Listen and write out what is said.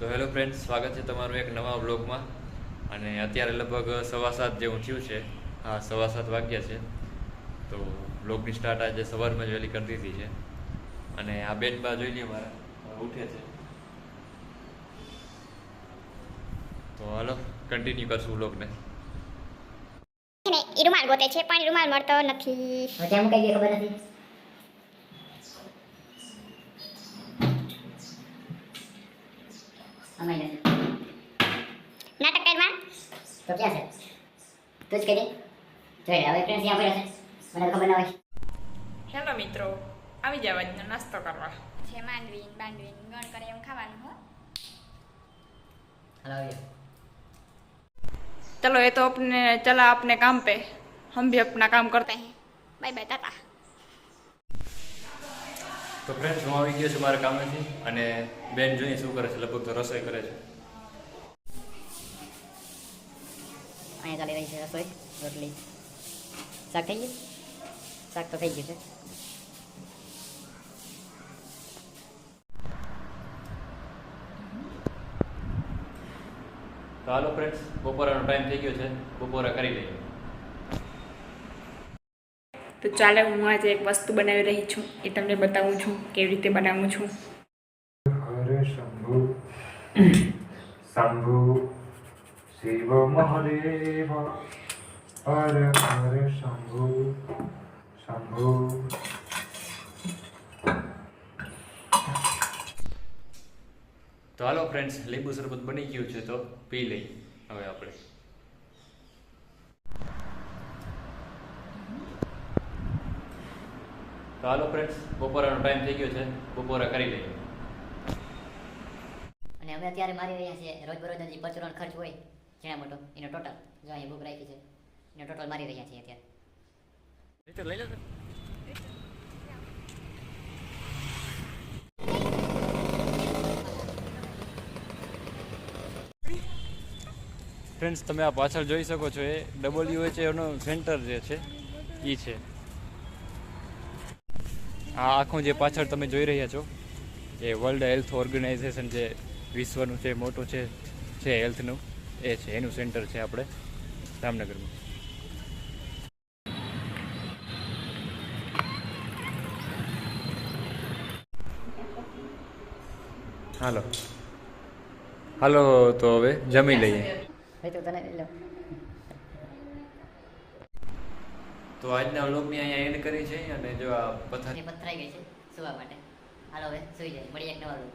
તો hello friends સ્વાગત છે તમારું એક નવા બ્લોગમાં અને અત્યારે લગભગ સવા સાત જેવું થયું છે. હા સવા સાત વાગ્યા છે. તો બ્લોગની સ્ટાર્ટ આજે સવારમાં જ વહેલી કરી દીધી છે. અને આ બેન બા જોઈ લઈએ મારા. ઉઠે છે. તો હાલો કન્ટિન્યુ કરશું બ્લોગને રૂમાલ ગોતે છે પણ રૂમાલ મળતો નથી. ખબર નથી. આમાંય નથી નાટક કરવા તો ક્યાં છે તું જ કહી દે જોઈ લે હવે ફ્રેન્ડ્સ ત્યાં પડ્યા છે મને તો ખબર ના હોય હેલો મિત્રો આવી જાવ આજનો નાસ્તો કરવા છે માંડવી બાંડવી ગણ કરે એમ ખાવાનું હો હાલો આવી ચલો એ તો अपने चला अपने काम पे हम भी अपना काम करते हैं બાય બાય તાતા તો ફ્રેન્ડ્સ હું આવી ગયો છું મારા કામેથી અને બેન જોઈએ શું કરે છે લગભગ તો રસોઈ કરે છે. અહીંયા ચાલી રહી છે રસોઈ રોટલી. શાક થઈ ગયું? શાક તો થઈ ગયું છે. તો હાલો ફ્રેન્ડ્સ બપોરાનો ટાઈમ થઈ ગયો છે. બપોરા કરી લઈએ. તો ચાલે હું આજે એક વસ્તુ બનાવી રહી છું એ તમને બતાવું છું કેવી રીતે બનાવું છું. હરે શંભુ શંભુ શિવ મહાદેવ હરે હરે શંભુ શંભુ. તો હાલો ફ્રેન્ડ્સ લીંબુ શરબત બની ગયું છે તો પી લઈ હવે આપણે. તો હાલો ફ્રેન્ડ્સ બપોરાનો ટાઈમ થઈ ગયો છે. બપોરા કરી લઈએ. અને હવે અત્યારે મારી રહ્યા છે રોજબરોજનો જે પરચુરણ ખર્ચ હોય જેના મોટો એનો ટોટલ જો અહીંયા બુક રાખી છે એનો ટોટલ મારી રહ્યા છીએ અત્યારે. લઈ લો ફ્રેન્ડ્સ તમે આ પાછળ જોઈ શકો છો એ ડબલ્યુ એચ એનો સેન્ટર જે છે એ છે. આ આખું જે પાછળ તમે જોઈ રહ્યા છો એ વર્લ્ડ હેલ્થ ઓર્ગેનાઇઝેશન જે વિશ્વનું છે મોટું છે છે હેલ્થનું એ છે એનું સેન્ટર છે આપણે જામનગરમાં. હાલો. હાલો તો હવે જમી લઈએ. તો તને લઈ લો. તો આજના વ્લોગની અહીંયા એન્ડ કરી છે અને જો આ પથારી પથરાઈ ગઈ છે, સુવા માટે હાલો હવે, સુઈ જાય મળીએ એક નવા room.